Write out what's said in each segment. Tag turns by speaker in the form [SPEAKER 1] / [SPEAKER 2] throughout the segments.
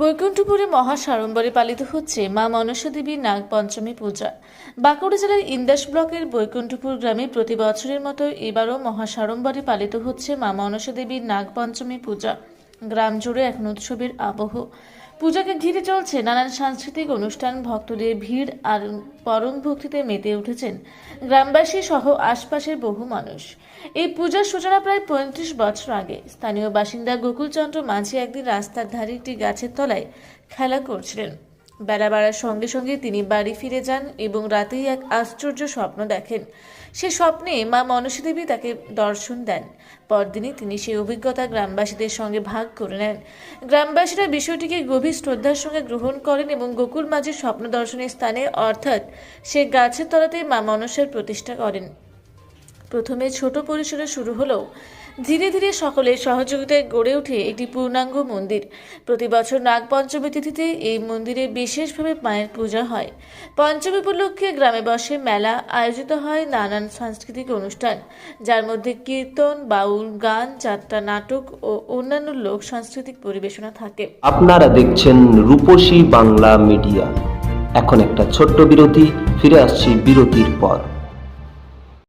[SPEAKER 1] বৈকুণ্ঠপুরে মহাসাড়ম্বরে পালিত হচ্ছে মা মনসা দেবীর নাগ পঞ্চমী পূজা। বাঁকুড়া জেলার ইন্দাস ব্লকের বৈকুণ্ঠপুর গ্রামে প্রতি বছরের মতো এবারও মহাসাড়ম্বরে পালিত হচ্ছে মা মনসা দেবীর নাগ পঞ্চমী পূজা। গ্রাম জুড়ে এখন উৎসবের আবহ। পূজাকে ঘিরে চলছে নানান সাংস্কৃতিক অনুষ্ঠান, ভক্তদের ভিড় আর পরম ভক্তিতে মেতে উঠেছেন গ্রামবাসী সহ আশপাশের বহু মানুষ। এই পূজার সূচনা প্রায় পঁয়ত্রিশ বছর আগে। স্থানীয় বাসিন্দা গোকুলচন্দ্র মাঝি একদিন রাস্তার ধারে একটি গাছের তলায় খেলা করছিলেন। বেলা বাড়ার সঙ্গে সঙ্গে তিনি বাড়ি ফিরে যান এবং রাতেই এক আশ্চর্য স্বপ্ন দেখেন। সে স্বপ্নে মা মনসী দেবী তাকে দর্শন দেন। পরদিনই তিনি সেই অভিজ্ঞতা গ্রামবাসীদের সঙ্গে ভাগ করে নেন। গ্রামবাসীরা বিষয়টিকে গভীর শ্রদ্ধার সঙ্গে গ্রহণ করেন এবং গোকুল মাঝির স্বপ্ন দর্শনের স্থানে অর্থাৎ সে গাছের তলাতেই মা মনসার প্রতিষ্ঠা করেন। প্রথমে ছোট পরিসরে শুরু হলেও ধীরে ধীরে সকলের সহযোগিতায় গড়ে ওঠে একটি পূর্ণাঙ্গ মন্দির। প্রতি বছর নাগপঞ্চমী তিথিতে এই মন্দিরে বিশেষভাবে মায়ের পূজা হয়। পঞ্চমী উপলক্ষে গ্রামে বসে মেলা আয়োজিত হয় নানান সাংস্কৃতিক অনুষ্ঠান। যার মধ্যে কীর্তন, বাউল, গান, যাত্রা, নাটক ও অন্যান্য লোক সাংস্কৃতিক পরিবেশনা থাকে।
[SPEAKER 2] আপনারা দেখছেন রূপসী বাংলা মিডিয়া। এখন একটা ছোট্ট বিরতি, ফিরে আসছি বিরতির পর।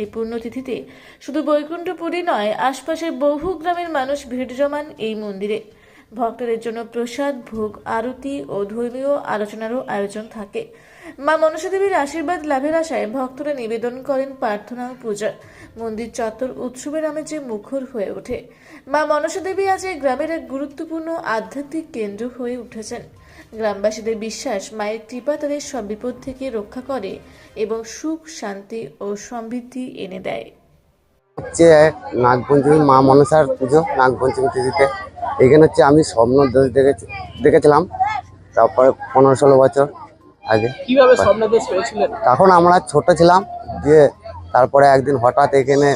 [SPEAKER 1] এই পুণ্যতিথিতে শুধু বৈকুণ্ঠপুরী নয়, আশপাশের বহু গ্রামের মানুষ ভিড় জমান এই মন্দিরে। ভক্তদের জন্য প্রসাদ, ভোগ, আরতি ও ধর্মীয় আলোচনারও আয়োজন থাকে। মা মনসা দেবীর আশীর্বাদ লাভের আশায় ভক্তরা নিবেদন করেন প্রার্থনা ও পূজা। মন্দির চত্বর উৎসবের নামে যে মুখর হয়ে ওঠে। মা মনসা দেবী আজ এই গ্রামের এক গুরুত্বপূর্ণ আধ্যাত্মিক কেন্দ্র হয়ে উঠেছেন। গ্রামবাসীদের বিশ্বাস মায়ের কৃপা তাদের সব বিপদ থেকে রক্ষা করে এবং সুখ শান্তি ও সমৃদ্ধি এনে দেয়।
[SPEAKER 3] হচ্ছে নাগপঞ্চমী মা মনসার পুজো নাগপঞ্চমী তিথিতে। এখানে হচ্ছে আমি স্বপ্ন দোষ দেখেছি দেখেছিলাম তারপরে পনেরো ষোলো বছর আগে।
[SPEAKER 4] কীভাবে পেয়েছিলেন?
[SPEAKER 3] তখন আমরা ছোট ছিলাম যে তারপরে একদিন হঠাৎ এখানে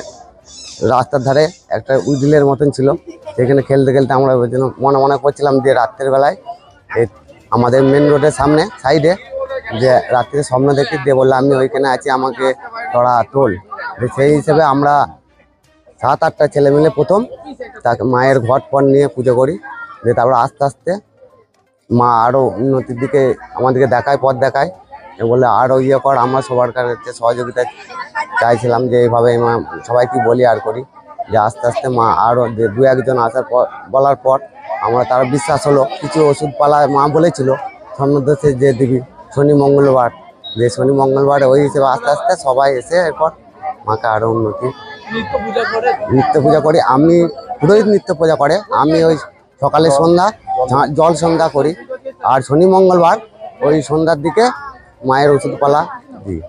[SPEAKER 3] রাস্তার ধারে একটা উইডিলের মতন ছিল। সেখানে খেলতে খেলতে আমরা ওই জন্য মনে মনে করছিলাম যে রাত্রের বেলায় এই আমাদের মেন রোডের সামনে সাইডে যে রাত্রে স্বপ্ন দেখি দিয়ে বলল, আমি ওইখানে আছি, আমাকে তোরা তোল। সেই হিসেবে আমরা সাত, আটটা ছেলে মিলে প্রথম তাকে মায়ের ঘট পর নিয়ে পুজো করি। দিয়ে তারপরে আস্তে আস্তে মা আরও উন্নতির দিকে আমাদেরকে দেখায়, পথ দেখায়। বলে আরও ইয়ে কর, আমরা সবার কাছে সহযোগিতা চাইছিলাম যে এইভাবে সবাইকে বলি আর করি। যে আস্তে আস্তে মা আরও দু একজন আসার পর, বলার পর আমরা তার বিশ্বাস হলো কিছু ওষুধ পালা মা বলেছিল স্বর্ণদোষে যে দিবি শনি মঙ্গলবার। যে শনি মঙ্গলবার ওই হিসেবে আস্তে আস্তে সবাই এসে এরপর মাকে আরও উন্নতি।
[SPEAKER 4] নিত্য পূজা করে
[SPEAKER 3] আমি পুরোহিত নিত্য পূজা করে আমি ওই সকালে সন্ধ্যা জল সন্ধ্যা করি। আর শনি মঙ্গলবার ওই সন্ধ্যার দিকে মায়ের ওষুধপালা দিই।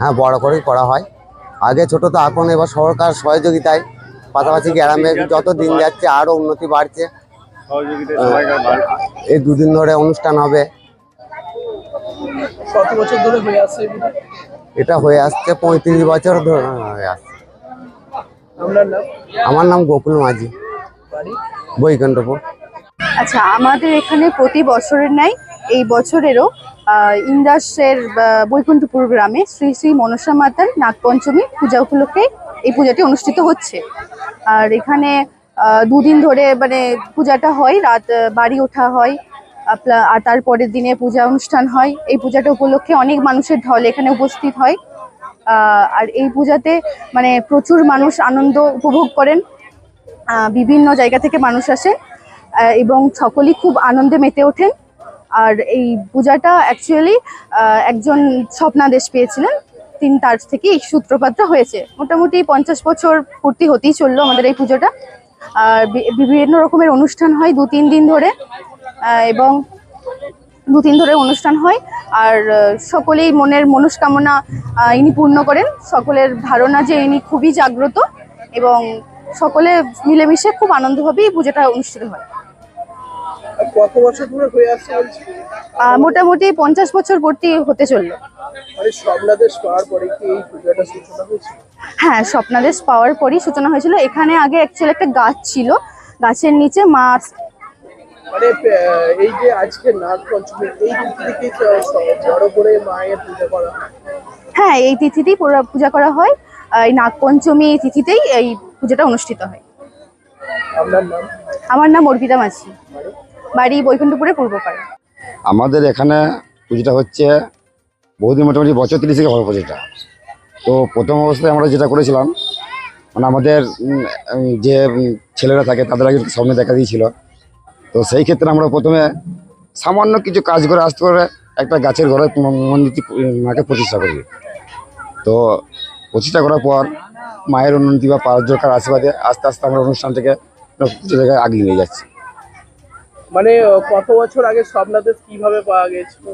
[SPEAKER 3] হ্যাঁ বড় করেই করা হয়। আগে ছোট তো এখন এবার সরকার সহযোগিতায় পাশাপাশি গ্রামে যত দিন যাচ্ছে আরও উন্নতি বাড়ছে। এই দুদিন ধরে অনুষ্ঠান হবে।
[SPEAKER 4] কত বছর ধরে আসছে
[SPEAKER 3] এটা হয়ে আসছে পঁয়ত্রিশ বছর ধরে হয়ে আসছে। আমার নাম গোকুল মাঝি। বৈকুণ্ঠপুর।
[SPEAKER 5] আচ্ছা আমাদের এখানে প্রতি বছরের ন্যায় এই বছরেরও ইন্দাসের বৈকুণ্ঠপুর গ্রামে শ্রী শ্রী মনসা মাতার নাগপঞ্চমী পূজা উপলক্ষে এই পূজাটি অনুষ্ঠিত হচ্ছে। আর এখানে দুদিন ধরে মানে পূজাটা হয়, রাত বাড়ি ওঠা হয়, আপলা- আর তারপরের দিনে পূজা অনুষ্ঠান হয়। এই পূজাটা উপলক্ষে অনেক মানুষের ঢল এখানে উপস্থিত হয়। আর এই পূজাতে মানে প্রচুর মানুষ আনন্দ উপভোগ করেন। বিভিন্ন জায়গা থেকে মানুষ আসে এবং সকলেই খুব আনন্দে মেতে ওঠেন। আর এই পূজাটা অ্যাকচুয়ালি একজন স্বপ্নাদেশ পেয়েছিলেন। তিনি তার থেকে এই সূত্রপাতটা হয়েছে। মোটামুটি পঞ্চাশ বছর পূর্তি হতেই চলল আমাদের এই পুজোটা। আর বিভিন্ন রকমের অনুষ্ঠান হয় দু তিন দিন ধরে এবং দু তিন ধরে অনুষ্ঠান হয়। আর সকলেই মনের মনস্কামনা ইনি পূর্ণ করেন। সকলের ধারণা যে ইনি খুবই জাগ্রত এবং সকলে মিলেমিশে খুব আনন্দভাবেই পুজোটা অনুষ্ঠিত হয়।
[SPEAKER 4] কত বছর ধরে হয়ে আসছে
[SPEAKER 5] মোটামুটি পঞ্চাশ বছর ভর্তি হতে চলল।
[SPEAKER 4] স্বপ্নাদেশ পাওয়ার পরে কি এই পূজাটা সূচনা হয়েছে
[SPEAKER 5] হ্যাঁ স্বপ্নাদেশ পাওয়ার পরই সূচনা হয়েছিল। এখানে আগে অ্যাকচুয়ালি একটা গাছ ছিল। গাছের নিচে মা
[SPEAKER 4] মানে এই যে আজকে নাগ পঞ্চমী এই তিথি বড় করে মায়ের পূজা করা হয়?
[SPEAKER 5] হ্যাঁ এই তিথিতেই পূজা করা হয়। এই নাগপঞ্চমী তিথিতেই এই পূজাটা অনুষ্ঠিত হয়। আমার নাম অর্পিতা মাঝি। বাড়ি বৈকুণ্ঠপুরে পূর্বপাড়া
[SPEAKER 6] আমাদের এখানে পুজোটা হচ্ছে বহুদিন মোটামুটি বছর তিরিশ থেকে পুজোটা। তো প্রথম অবস্থায় আমরা যেটা করেছিলাম মানে আমাদের যে ছেলেরা থাকে তাদের আগে সামনে দেখা দিয়েছিল। তো সেই ক্ষেত্রে আমরা প্রথমে সামান্য কিছু কাজ করে আসতে করে একটা গাছের ঘরে মন্দিরটি মাকে প্রতিষ্ঠা করি। তো প্রতিষ্ঠা করার পর মায়ের উন্নতি বা পাঁচ পারজকার আশীর্বাদে আস্তে আস্তে আমরা অনুষ্ঠানটাকে পুজো জায়গায় আগিয়ে নিয়ে যাচ্ছি।
[SPEAKER 4] মানে কত বছর আগে স্বপ্নাদেশ কীভাবে পাওয়া গেছিল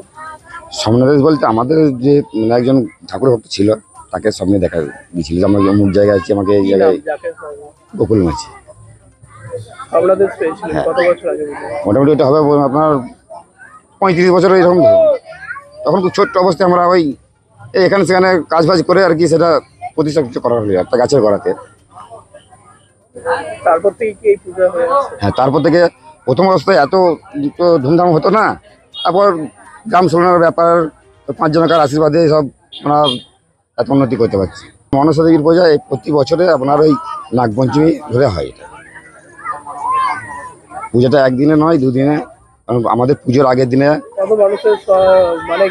[SPEAKER 6] স্বপ্নদেশ বলতে আমাদের যে মানে একজন ঠাকুর ভক্ত ছিল তাকে স্বপ্নে দেখা দিয়েছিল যে আমার অমুক জায়গায় আছে আমাকে এই জায়গায়? গোকুল মাছি
[SPEAKER 4] স্বপ্নাদেশ পেয়েছিলেন কত বছর আগে
[SPEAKER 6] মোটামুটি ওটা হবে আপনার পঁয়ত্রিশ বছর এরকম তখন খুব ছোট্ট অবস্থায় আমরা ওই এখানে সেখানে কাজ বাজ করে আর কি সেটা প্রতিষ্ঠা করা হলো একটা গাছের গোড়াতে।
[SPEAKER 4] তারপর থেকে কি এই পূজা হ্যাঁ
[SPEAKER 6] তারপর থেকে প্রথম অবস্থায় এত তো ধুমধাম হতো না তারপর গ্রাম সোলানোর ব্যাপার পাঁচজনকার আশীর্বাদে সব আমরা এত উন্নতি করতে পারছি। মনসা দেবীর পূজা প্রতি বছরে আপনার ওই নাগপঞ্চমী ধরে হয় এটা। পূজাটা একদিনে নয় দুদিনে আমাদের পুজোর আগের দিনে
[SPEAKER 4] মানে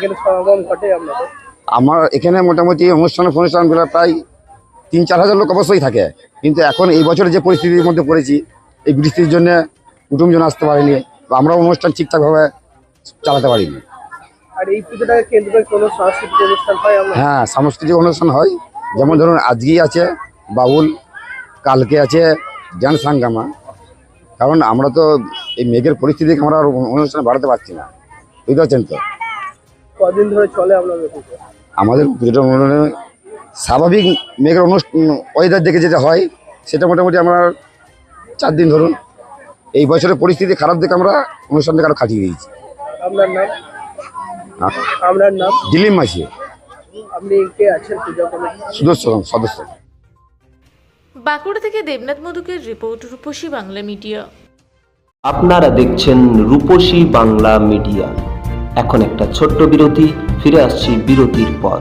[SPEAKER 6] আমার এখানে মোটামুটি অনুষ্ঠান ফনুষ্ঠানগুলো প্রায় তিন চার হাজার লোক অবশ্যই থাকে। কিন্তু এখন এই বছর যে পরিস্থিতির মধ্যে পড়েছি এই বৃষ্টির জন্য কুটুমজন আসতে পারেনি বা আমরাও অনুষ্ঠান ঠিকঠাকভাবে চালাতে পারিনি।
[SPEAKER 4] আর এই পুজোটাকে কেন্দ্র করে কোনো সাংস্কৃতিক অনুষ্ঠান হয়
[SPEAKER 6] হ্যাঁ সাংস্কৃতিক অনুষ্ঠান হয়। যেমন ধরুন আজকেই আছে বাউল কালকে আছে জ্ঞান সাঙ্গামা কারণ আমরা তো এই মেঘের পরিস্থিতি আমরা আর অনুষ্ঠান বাড়াতে পারছি না। বুঝতে পারছেন তো?
[SPEAKER 4] কদিন ধরে চলে আপনাদের
[SPEAKER 6] আমাদের পুজোটা স্বাভাবিক মেঘের অনুষ্ঠান ওয়েদার দেখে যেটা হয় সেটা মোটামুটি আমরা চার দিন ধরুন এই বছরের পরিস্থিতি খারাপ দেখে আমরা অনুষ্ঠানটাকে আরও খাটিয়ে দিয়েছি।
[SPEAKER 4] আপনার নাম? আপনার নাম?
[SPEAKER 6] দিলীপ মাসি
[SPEAKER 4] আপনি কে আছেন পূজা কমিটি
[SPEAKER 6] সদস্য সদস্য।
[SPEAKER 1] বাঁকুড়া থেকে দেবনাথ মধুকের রিপোর্ট রূপসী বাংলা মিডিয়া।
[SPEAKER 2] আপনারা দেখছেন রূপসী বাংলা মিডিয়া। এখন একটা ছোট্ট বিরতি ফিরে আসছি বিরতির পর।